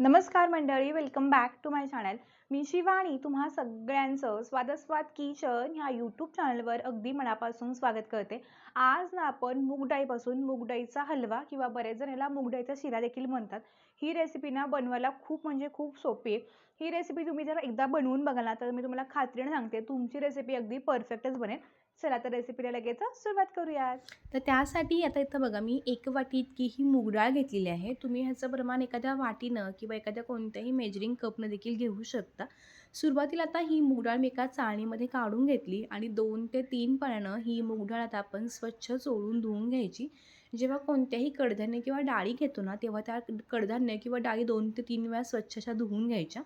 नमस्कार मंडळी welcome back to my channel मी शिवानी तुम्हा सगळ्यांचं स्वादस्वाद किचन ह्या यूट्यूब चॅनलवर अगदी मनापासून स्वागत करते. आज ना आपण मूग डाळीपासून हलवा किंवा बरेच जण याला मूग शिरा देखील म्हणतात. ही रेसिपी ना बनवायला खूप म्हणजे खूप सोपी आहे. ही रेसिपी तुम्ही जर एकदा बनवून बघाल ना तर मी तुम्हाला खात्रीने सांगते तुमची रेसिपी अगदी परफेक्टच बनेल. चला तर रेसिपीला लगेच सुरुवात करूयात. तर त्यासाठी आता इथं बघा मी एक वाटी इतकी ही मूग डाळ घेतलेली आहे. तुम्ही ह्याचं प्रमाण एखाद्या वाटीनं किंवा एखाद्या कोणत्याही मेजरिंग कपनं देखील घेऊ शकता. सुरुवातीला आता ही मूग डाळ मी एका चाळणीमध्ये काढून घेतली आणि दोन ते तीन पाण्यानं ही मूग डाळ आता आपण स्वच्छ चोळून धुवून घ्यायची. जेव्हा कोणत्याही कडधान्य किंवा डाळी घेतो ना तेव्हा त्या कडधान्य किंवा डाळी दोन ते तीन वेळा स्वच्छ अशा धुवून घ्यायच्या.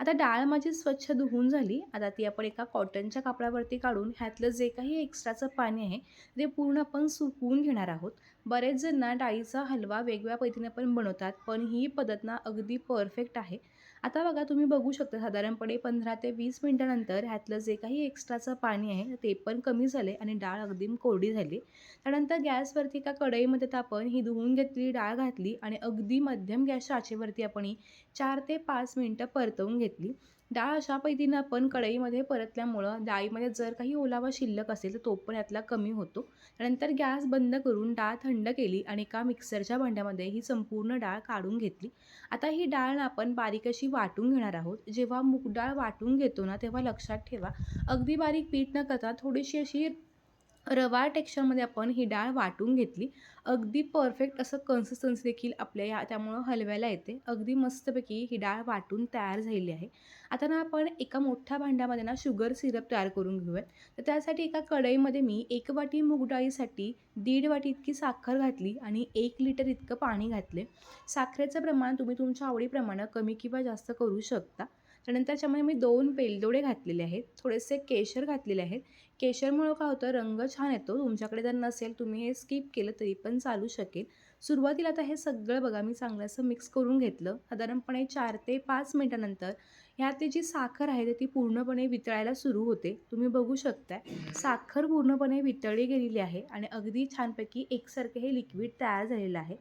आता डाळ माझी स्वच्छ धुवून झाली. आता ती आपण एका कॉटनच्या कापडावरती काढून ह्यातलं जे काही एक्स्ट्राचं पाणी आहे ते पूर्ण आपण सुकवून घेणार आहोत. बरेच जण ना डाळीचा हलवा वेगवेगळ्या पद्धतीने पण बनवतात पण ही पद्धत ना अगदी परफेक्ट आहे. आता बघा तुम्ही बघू शकता साधारणपणे पंधरा ते वीस मिनटानंतर ह्यातलं जे काही एक्स्ट्राचं पाणी आहे ते पण कमी झाले आणि डाळ अगदी कोरडी झाली. त्यानंतर गॅसवरती एका कढईमध्ये आपण ही धुवून घेतली डाळ घातली आणि अगदी मध्यम गॅसच्या आचेवरती आपण ही चार ते पाच मिनटं परतवून घेतली. डाळ अशा पद्धतीनं आपण कढईमध्ये परतल्यामुळं डाळीमध्ये जर काही ओलावा शिल्लक असेल तर तो पण यातला कमी होतो. त्यानंतर गॅस बंद करून डाळ थंड केली आणि एका मिक्सरच्या भांड्यामध्ये ही संपूर्ण डाळ काढून घेतली. आता ही डाळ आपण बारीक अशी वाटून घेणार आहोत. जेव्हा मूग डाळ वाटून घेतो ना तेव्हा लक्षात ठेवा अगदी बारीक पीठ न करता थोडीशी अशी रवा टेक्स्चरमध्ये आपण ही डाळ वाटून घेतली. अगदी परफेक्ट असं कन्सिस्टन्सी देखील आपल्या या त्यामुळं हलव्याला येते. अगदी मस्तपैकी ही डाळ वाटून तयार झालेली आहे. आता ना आपण एका मोठ्या भांड्यामध्ये ना शुगर सिरप तयार करून घेऊयात. तर त्यासाठी एका कढईमध्ये मी एक वाटी मूग डाळीसाठी दीड वाटी इतकी साखर घातली आणि एक लिटर इतकं पाणी घातले. साखरेचं प्रमाण तुम्ही तुमच्या आवडीप्रमाणे कमी किंवा जास्त करू शकता. त्यानंतर त्याच्यामध्ये मी दोन वेलदोडे घातलेले आहेत थोडेसे केशर घातलेले आहेत. केशरमुळं काय होतं रंग छान येतो. तुमच्याकडे जर नसेल तुम्ही हे स्किप केलं तरी पण चालू शकेल. सुरुवातीला आता हे सगळं बघा मी चांगलं असं मिक्स करून घेतलं. साधारणपणे चार ते पाच मिनटानंतर ह्यात जी साखर आहे ती पूर्णपणे वितळायला सुरू होते. तुम्ही बघू शकताय. साखर पूर्णपणे वितळली गेलेली आहे आणि अगदी छानपैकी एकसारखे हे लिक्विड तयार झालेलं आहे.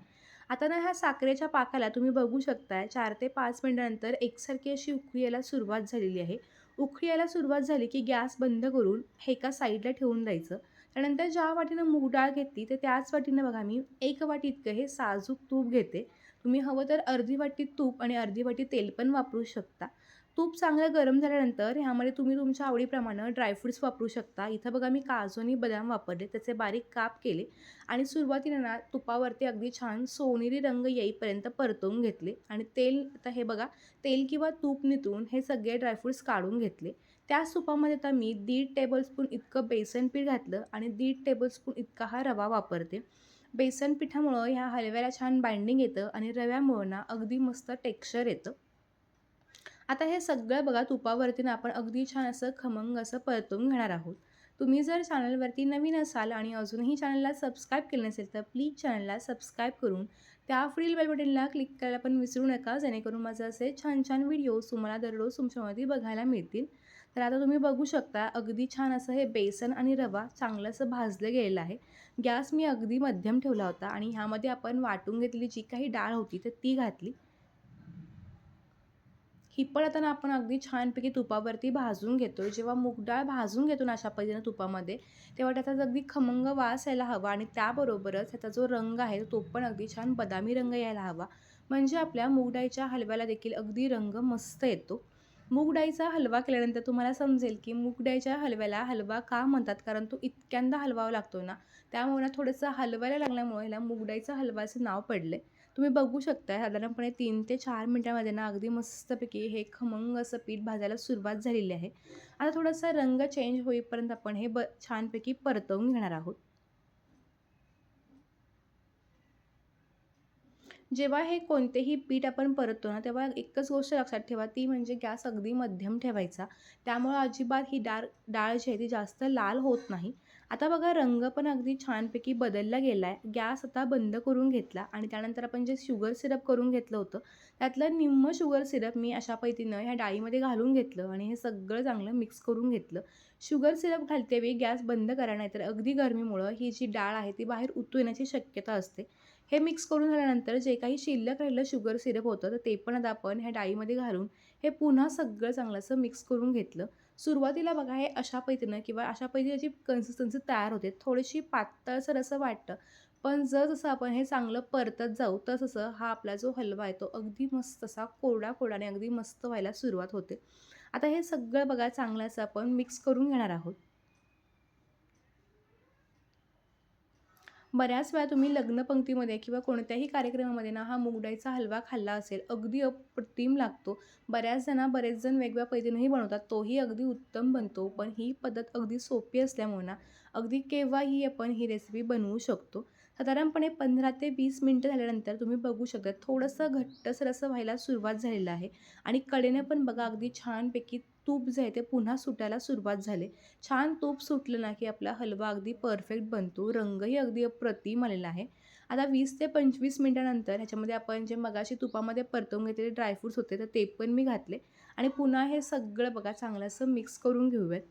आता ना ह्या साखरेच्या पाकाला तुम्ही बघू शकताय चार ते पाच मिनटानंतर एकसारखी अशी उकळी यायला सुरुवात झालेली आहे. उकळी यायला सुरुवात झाली की गॅस बंद करून हे एका साईडला ठेवून द्यायचं. त्यानंतर ज्या वाटीनं मूग डाळ घेतली तर त्याच वाटीनं बघा मी एक वाटी इतकं हे साजूक तूप घेते. तुम्ही हवं तर अर्धी वाटी तूप आणि अर्धी वाटी तेल पण वापरू शकता. तूप चांगलं गरम झाल्यानंतर ह्यामध्ये तुम्ही तुमच्या आवडीप्रमाणे ड्रायफ्रूट्स वापरू शकता. इथं बघा मी काजू आणि बदाम वापरले त्याचे बारीक काप केले आणि सुरुवातीला ना तुपावरती अगदी छान सोनेरी रंग येईपर्यंत परतवून घेतले आणि तेल आता हे बघा तेल किंवा तूप नितून हे सगळे ड्रायफ्रूट्स काढून घेतले. त्याच तुपामध्ये आता मी दीड टेबलस्पून इतकं बेसन पीठ घातलं आणि दीड टेबलस्पून इतका हा रवा वापरते. बेसन पिठामुळं ह्या हलव्याला छान बाइंडिंग येतं आणि रव्यामुळं ना अगदी मस्त टेक्स्चर येतं. आता हे सगळं बघा तुपावरती ना आपण अगदी छान असं खमंग असं परतून घेणार आहोत. तुम्ही जर चॅनलवरती नवीन असाल आणि अजूनही चॅनलला सबस्क्राईब केलं नसेल तर प्लीज चॅनलला सबस्क्राईब करून त्या फ्रील बेल बटनला क्लिक करायला पण विसरू नका जेणेकरून माझं असे छान छान व्हिडिओज तुम्हाला दररोज तुमच्यामध्ये बघायला मिळतील. तर आता तुम्ही बघू शकता अगदी छान असं हे बेसन आणि रवा चांगलं असं भाजलं गेलेलं आहे. गॅस मी अगदी मध्यम ठेवला होता आणि ह्यामध्ये आपण वाटून घेतली जी काही डाळ होती तर ती घातली. ही पण आता ना आपण अगदी छानपैकी तुपावरती भाजून घेतो जेव्हा मूगडाळ भाजून घेतो ना अशा पद्धतीनं तुपामध्ये तेव्हा त्याचा अगदी खमंग वास यायला हवा आणि त्याबरोबरच त्याचा जो रंग आहे तो पण अगदी छान बदामी रंग यायला हवा. म्हणजे आपल्या मूगडाळीच्या हलव्याला देखील अगदी रंग मस्त येतो. मूगडाळीचा हलवा केल्यानंतर तुम्हाला समजेल की मूगडाळीच्या हलव्याला हलवा का म्हणतात? कारण तो इतक्यांदा हलवावा लागतो ना. त्यामुळे ना थोडंसं हलवायला लागल्यामुळे ह्याला मूग हलवाचं नाव पडलं तुम्ही बघू शकता साधारणपणे तीन ते चार मिनटामध्ये ना अगदी मस्तपैकी हे खमंग असं पीठ भाजायला सुरुवात झालेली आहे. आता थोडासा रंग चेंज होईपर्यंत आपण हे ब छानपैकी परतवून घेणार आहोत. जेव्हा हे कोणतेही पीठ आपण परततो ना तेव्हा एकच गोष्ट लक्षात ठेवा ती म्हणजे गॅस अगदी मध्यम ठेवायचा. त्यामुळं अजिबात ही डाळ डाळ जी आहे ती जास्त लाल होत नाही. आता बघा रंग पण अगदी छानपैकी बदलला गेला आहे गॅस आता बंद करून घेतला आणि त्यानंतर आपण जे शुगर सिरप करून घेतलं होतं त्यातलं निम्म शुगर सिरप मी अशा पद्धतीनं ह्या डाळीमध्ये घालून घेतलं आणि हे सगळं चांगलं मिक्स करून घेतलं. शुगर सिरप घालतेवेळी गॅस बंद करा नाहीतर अगदी गरमीमुळं ही जी डाळ आहे ती बाहेर उतू येण्याची शक्यता असते. हे मिक्स करून झाल्यानंतर जे काही शिल्लक राहिलं शुगर सिरप होतं तर ते पण आता आपण ह्या डाळीमध्ये घालून हे पुन्हा सगळं चांगलं असं मिक्स करून घेतलं. सुरुवातीला बघा हे अशा पैतीनं किंवा अशा पैतीची कन्सिस्टन्सी तयार होते थोडीशी पातळसर असं वाटतं. पण जसं आपण हे चांगलं परतत जाऊ तसं हा आपला जो हलवा आहे तो अगदी मस्त असा कोरडा कोरडाने अगदी मस्त व्हायला सुरुवात होते. आता हे सगळं बघा चांगलं असं आपण मिक्स करून घेणार आहोत. बऱ्याच वेळा तुम्ही लग्नपंक्तीमध्ये किंवा कोणत्याही कार्यक्रमामध्ये ना हा मुगडाईचा हलवा खाल्ला असेल अगदी अप्रतिम लागतो. बऱ्याच जणा बरेच जण वेगवेगळ्या पद्धतीनेही बनवतात तोही अगदी उत्तम बनतो. पण ही पद्धत अगदी सोपी असल्यामुळे ना अगदी केव्हाही आपण ही रेसिपी बनवू शकतो. साधारणपणे पंधरा ते वीस मिनटं झाल्यानंतर तुम्ही बघू शकता थोडंसं घट्टसर असं व्हायला सुरुवात झालेलं आहे. आणि कडेने पण बघा अगदी छानपैकी तूप जे आहे ते पुन्हा सुटायला सुरुवात झाले. छान तूप सुटलं ना की आपला हलवा अगदी परफेक्ट बनतो रंगही अगदी अप्रतिम आलेला आहे. आता वीस ते पंचवीस मिनटानंतर ह्याच्यामध्ये आपण जे मगाशी तुपामध्ये परतवून घेतलेले ड्रायफ्रूट्स होते तर ते पण मी घातले. आणि पुन्हा हे सगळं बघा चांगलं असं मिक्स करून घेऊयात.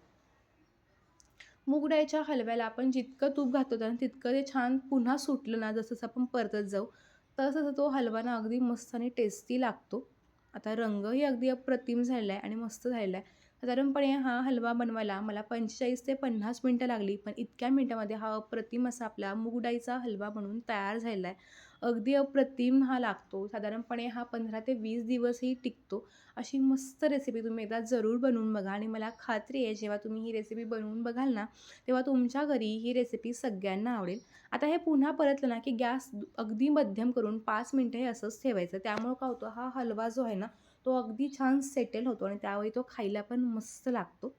मुगडाळीच्या हलव्याला आपण जितकं तूप घातो ना तितकं ते छान पुन्हा सुटलं ना जसं आपण परतत जाऊ तसं तो हलवा ना अगदी मस्त आणि टेस्टी लागतो. आता रंगही अगदी अप्रतिम झालेला आहे आणि मस्त झालेला आहे साधारणपणे हा हलवा बनवायला मला पंचेचाळीस ते पन्नास मिनटं लागली पण इतक्या मिनटामध्ये हा अप्रतिम असा आपला मुगडाळीचा हलवा बनवून तयार झालेला आहे अगदी अप्रतिम हा लागतो. साधारणपणे हा पंधरा ते वीस दिवसही टिकतो. अशी मस्त रेसिपी तुम्ही एकदा जरूर बनवून बघा आणि मला खात्री आहे जेव्हा तुम्ही ही रेसिपी बनवून बघाल ना तेव्हा तुमच्या घरी ही रेसिपी सगळ्यांना आवडेल. आता हे पुन्हा परतलं ना की गॅस अगदी मध्यम करून पाच मिनटं हे असंच ठेवायचं. त्यामुळं काय होतं हा हलवा जो आहे ना तो अगदी छान सेटल होतो आणि त्यावेळी तो खायला पण मस्त लागतो.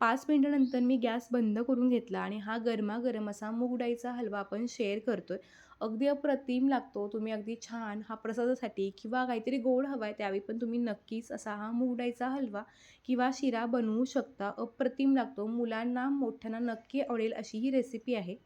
पाच मिनटानंतर मी गॅस बंद करून घेतला आणि हा गरमागरम असा मूगडाळीचा हलवा आपण शेअर करतो आहे अगदी अप्रतिम लागतो. तुम्ही अगदी छान हा प्रसादासाठी किंवा काहीतरी गोड हवा आहे त्यावेळी पण तुम्ही नक्कीच असा हा मुगडाईचा हलवा किंवा शिरा बनवू शकता. अप्रतिम लागतो. मुलांना मोठ्यांना नक्की आवडेल अशी ही रेसिपी आहे.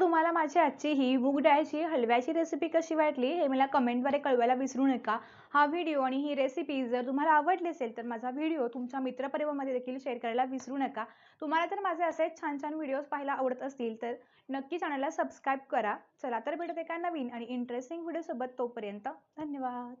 तर तुम्हाला माझी आजची ही मूग डाळची हलव्याची रेसिपी कशी वाटली हे मला कमेंटद्वारे कळवायला विसरू नका. हा व्हिडिओ आणि ही रेसिपी जर तुम्हाला आवडली असेल तर माझा व्हिडिओ तुमच्या मित्रपरिवारामध्ये देखील शेअर करायला विसरू नका. तुम्हाला तर माझे असेच छान छान व्हिडिओज पाहायला आवडत असतील तर नक्की चॅनलला सबस्क्राईब करा. चला तर भेटत एका नवीन आणि इंटरेस्टिंग व्हिडिओसोबत तोपर्यंत धन्यवाद.